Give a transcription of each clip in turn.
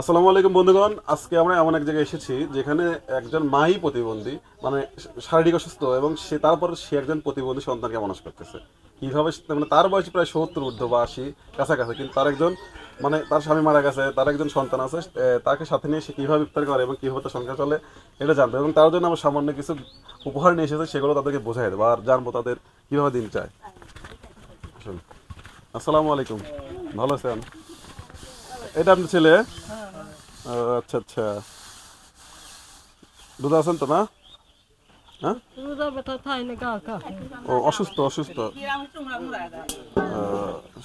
আসসালামু আলাইকুম বন্ধুগণ। আজকে আমরা এমন এক জায়গায় এসেছি যেখানে একজন মাই প্রতিবন্ধী মানে শারীরিক অসুস্থ এবং সে তারপর সে একজন প্রতিবন্ধী সন্তানকে মানুষ করতেছে। কীভাবে মানে তার বয়স প্রায় সত্তর, ঊর্ধ্ব বা আশি কাছাকাছি, কিন্তু তার একজন মানে তার স্বামী মারা গেছে, তার একজন সন্তান আছে তাকে সাথে নিয়ে সে কীভাবে ইফতার করে এবং কীভাবে তার সংখ্যা চলে, এটা জানবে এবং তার জন্য আমরা সামান্য কিছু উপহার নিয়ে এসেছে, সেগুলো তাদেরকে বোঝাই দেবো, আর জানব তাদের কীভাবে দিন চায় আসসালামু আলাইকুম। ভালো আছেন? এটা আপনার ছেলে? আচ্ছা আচ্ছা। দুধ আছেন তো না হ্যাঁ? ও অসুস্থ অসুস্থ।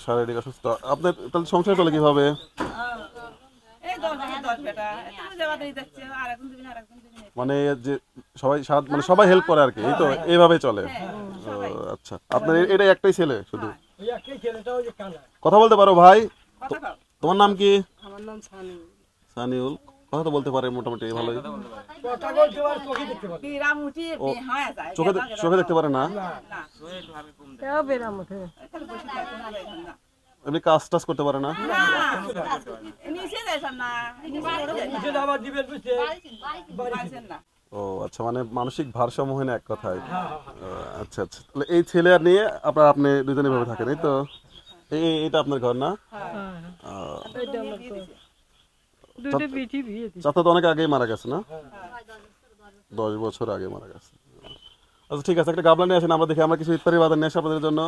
শারীরিক অসুস্থ। আপনার তাহলে সংসার চলে কীভাবে? মানে যে সবাই মানে সবাই হেল্প করে আর কি এই তো এইভাবেই চলে। ও, আচ্ছা। আপনার এটাই একটাই ছেলে শুধু? কথা বলতে পারো ভাই? তোমার নাম কি? আমার নাম সানি। সানিউল কথা তো বলতে পারে মোটামুটি ভালোই। হয়ে যায়। চোখে চোখে দেখতে পারে না? এমনি কাজ টাজ করতে পারে না? ও আচ্ছা মানে মানসিক ভারসাম্যহীন এক কথায়? আচ্ছা আচ্ছা। তাহলে এই ছেলে আর নিয়ে আপনার আপনি দুজনে ভাবে থাকেন এই তো? এই এই- এটা আপনার ঘর না? চাচা তো অনেক আগেই মারা গেছে না? দশ বছর আগে মারা গেছে। আচ্ছা ঠিক আছে একটা গাবলা নিয়ে আসেন আমরা দেখি আমরা কিছু ইফতারি বাজার নিয়ে আসি আপনাদের জন্য।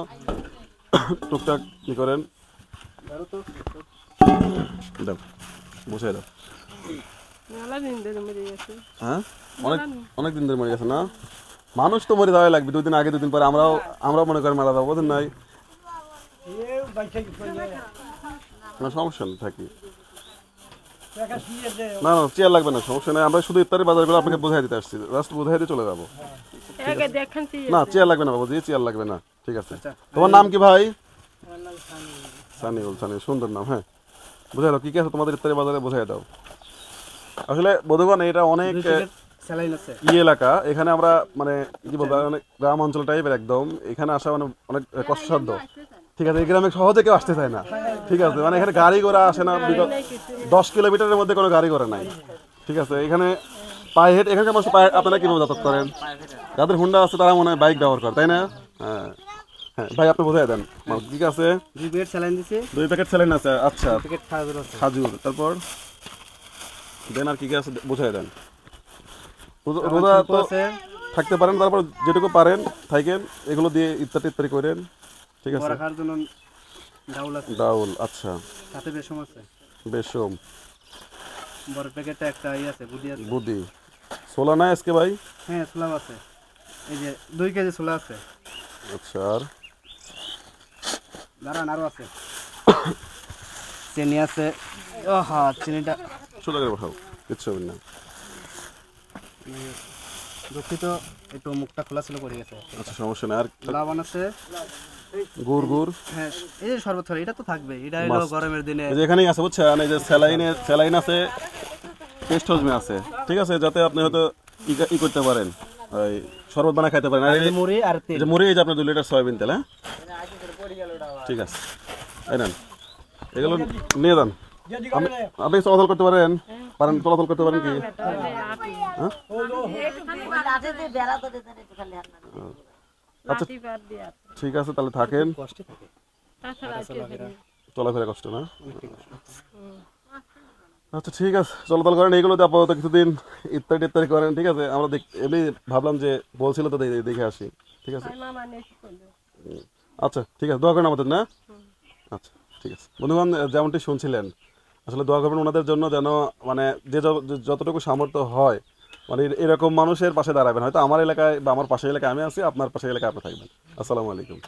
টুকটাক কি করেন? দাও বসে দাও। মেলা দিন ধরে মরে গেছে। হ্যাঁ? অনেক অনেক দিন ধরে মরে গেছে না? মানুষ তো মরে যাওয়াই লাগবে দুদিন আগে দুদিন পরে। আমরাও আমরাও মনে করি মারা যাব বোঝেন নাই? সমস্যা নেই থাকি। না না চেয়ার লাগবে না সমস্যা নেই। আমরা শুধু ইফতারের বাজারগুলো আপনাকে বোঝাই দিতে আসছি। জাস্ট বোঝাই দিয়ে চলে যাব। আগে দেখেন তুই না চেয়ার লাগবে না বাবুজি চেয়ার লাগবে না। ঠিক আছে? তোমার নাম কি ভাই? সানিউল সানিউল সুন্দর নাম হ্যাঁ। বুঝাই দাও কি কি আছে তোমাদের ইফতারি বাজারে? বোঝাই দাও। আসলে বোধগণ এটা অনেক ই এলাকা। এখানে আমরা মানে কি বলব অনেক গ্রাম অঞ্চল টাইপের একদম। এখানে আসা মানে অনেক কষ্টসাধ্য। ঠিক আছে এই গ্রামে সহজে কেউ আসতে চায় না। ঠিক আছে মানে এখানে গাড়ি ঘোড়া আসে না দশ কিলোমিটারের মধ্যে কোনো গাড়ি ঘোড়া নাই। ঠিক আছে এখানে পায়ে হেঁটে এখানকার মানুষ পায়ে আপনারা কীভাবে যাতায়াত করেন? যাদের হুন্ডা আছে তারা মনে হয় বাইক ব্যবহার করে তাই না? হ্যাঁ হ্যাঁ ভাই আপনি বোঝাই দেন। ঠিক আছে? দুই প্যাকেট স্যালাইন দিছে। দুই প্যাকেট স্যালাইন আছে আচ্ছা। প্যাকেট খাওয়া আছে। খাজুর তারপর? দেন আর কি কি আছে বোঝাই দেন। রোজা তো থাকতে পারেন তারপর যেটুকু পারেন থাকেন এগুলো দিয়ে ইত্যাদি ইত্যাদি করেন। ঠিক আছে। খাওয়ার জন্য ডাউল আছে। ডাউল আচ্ছা। সাথে বেশম আছে? বেশম বড় প্যাকেটে একটা ই আছে বুদ্ধি আছে। বুদি সোলা নাই আজকে ভাই? হ্যাঁ সোলাও আছে। এই যে দুই কেজি সোলা আছে। আচ্ছা আর? দাঁড়ান আরও আছে। চিনি আছে। ও হ্যাঁ চিনিটা ছোটো করে পাঠাও কিচ্ছু হবে না। দুঃখিত একটু মুখটা খোলা ছিল পড়ে গেছে। আচ্ছা সমস্যা নেই। আর লাবণ আছে। গুড় গুড় হ্যাঁ এই যে শরবত খালি এটা তো থাকবে এটা হলো গরমের দিনে। এই যে এখানেই আছে বুঝছেন? এই যে স্যালাইনে স্যালাইন আছে হজমে আছে ঠিক আছে? যাতে আপনি হয়তো ই করতে পারেন ওই শরবত বানায় খাইতে পারেন। আর এই যে- মুড়ি আর এই যে মুড়ি এই যে আপনার দু লিটার সয়াবিন তেল হ্যাঁ? ঠিক আছে। এই নেন। এগুলো নিয়ে যান। আপনি- আপনি চলাচল করতে পারেন। পারেন চলাচল করতে পারেন কি? হ্যাঁ? আচ্ছা। ঠিক আছে তাহলে থাকেন। চলাফেরা কষ্ট না? আচ্ছা ঠিক আছে চলাচল করেন এইগুলোতে আপাতত কিছুদিন ইত্যাদি ইত্যাদি করেন ঠিক আছে? আমরা দেখ এমনি ভাবলাম যে বলছিল তো দেখে আসি ঠিক আছে? করল? আচ্ছা ঠিক আছে দোয়া করেন আমাদের না? আচ্ছা ঠিক আছে। বন্ধুগণ যেমনটি শুনছিলেন আসলে দোয়া করবেন ওনাদের জন্য যেন মানে যে যতটুকু সামর্থ্য হয় মানে এরকম মানুষের পাশে দাঁড়াবেন। হয়তো আমার এলাকায় বা আমার পাশে এলাকায় আমি আছি, আপনার পাশে এলাকায় আপনি থাকবেন। আসসালামু আলাইকুম।